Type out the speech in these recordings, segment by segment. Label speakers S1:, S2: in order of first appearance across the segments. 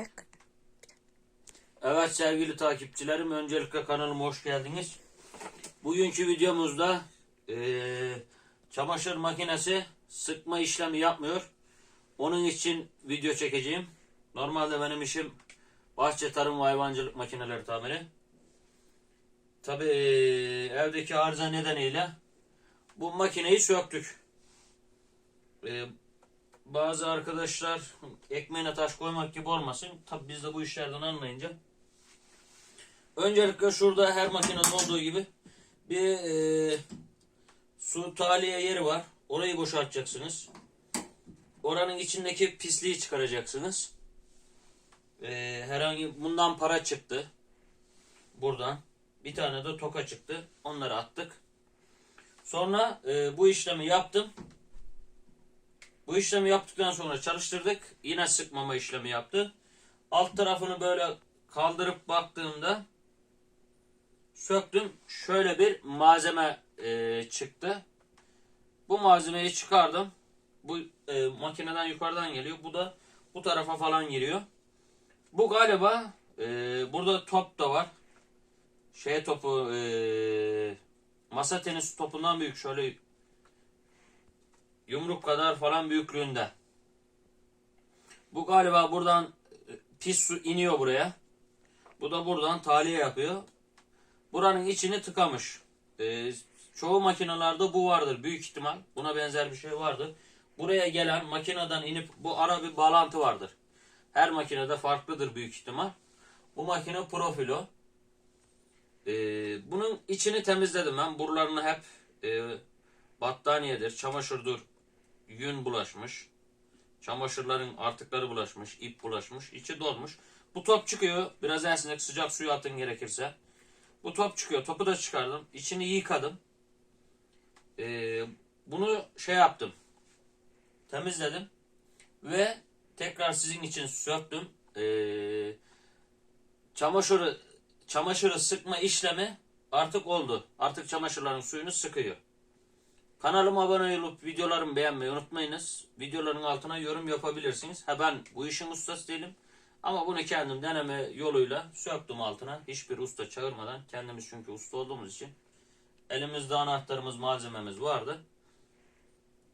S1: dakika.
S2: Evet sevgili takipçilerim öncelikle kanalıma hoş geldiniz. Bugünkü videomuzda eee, çamaşır makinesi sıkma işlemi yapmıyor. Onun için video çekeceğim. Normalde benim işim bahçe tarım ve hayvancılık makineleri tamiri. Tabi evdeki arıza nedeniyle bu makineyi söktük. Eee, bazı arkadaşlar ekmeğine taş koymak gibi olmasın. Tabi biz de bu işlerden anlayınca. Öncelikle şurada her makinede olduğu gibi bir e, su tahliye yeri var. Orayı boşaltacaksınız. Oranın içindeki pisliği çıkaracaksınız. E, herhangi bundan para çıktı. Buradan. Bir tane de toka çıktı. Onları attık. Sonra e, bu işlemi yaptım. Bu işlemi yaptıktan sonra çalıştırdık. Yine sıkmama işlemi yaptı. Alt tarafını böyle kaldırıp baktığımda söktüm. Şöyle bir malzeme e, çıktı. Bu malzemeyi çıkardım. Bu e, makineden yukarıdan geliyor. Bu da bu tarafa falan giriyor. Bu galiba e, burada top da var. Şey topu e, masa tenisi topundan büyük. Şöyle yumruk kadar falan büyüklüğünde. Bu galiba buradan e, pis su iniyor buraya. Bu da buradan tahliye yapıyor. Buranın içini tıkamış. Ee, çoğu makinalarda bu vardır büyük ihtimal. Buna benzer bir şey vardır. Buraya gelen makineden inip bu ara bir bağlantı vardır. Her makinede farklıdır büyük ihtimal. Bu makine profilo. Ee, bunun içini temizledim ben. Buralarını hep e, battaniyedir, çamaşırdır, yün bulaşmış. Çamaşırların artıkları bulaşmış, ip bulaşmış, içi dolmuş. Bu top çıkıyor. Biraz esnek sıcak suya atın gerekirse. Bu top çıkıyor. Topu da çıkardım. İçini yıkadım. Ee, bunu şey yaptım. Temizledim. Ve tekrar sizin için söktüm. Ee, çamaşırı çamaşırı sıkma işlemi artık oldu. Artık çamaşırların suyunu sıkıyor. Kanalıma abone olup videolarımı beğenmeyi unutmayınız. Videoların altına yorum yapabilirsiniz. Ha ben bu işin ustası değilim. Ama bunu kendim deneme yoluyla söktüm altına. Hiçbir usta çağırmadan. Kendimiz çünkü usta olduğumuz için. Elimizde anahtarımız, malzememiz vardı.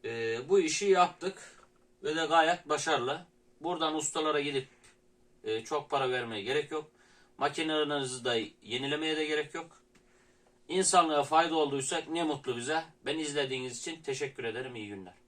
S2: Ee, bu işi yaptık. Ve de gayet başarılı. Buradan ustalara gidip e, çok para vermeye gerek yok. Makinelerinizi de yenilemeye de gerek yok. İnsanlığa fayda olduysak ne mutlu bize. Ben izlediğiniz için teşekkür ederim. İyi günler.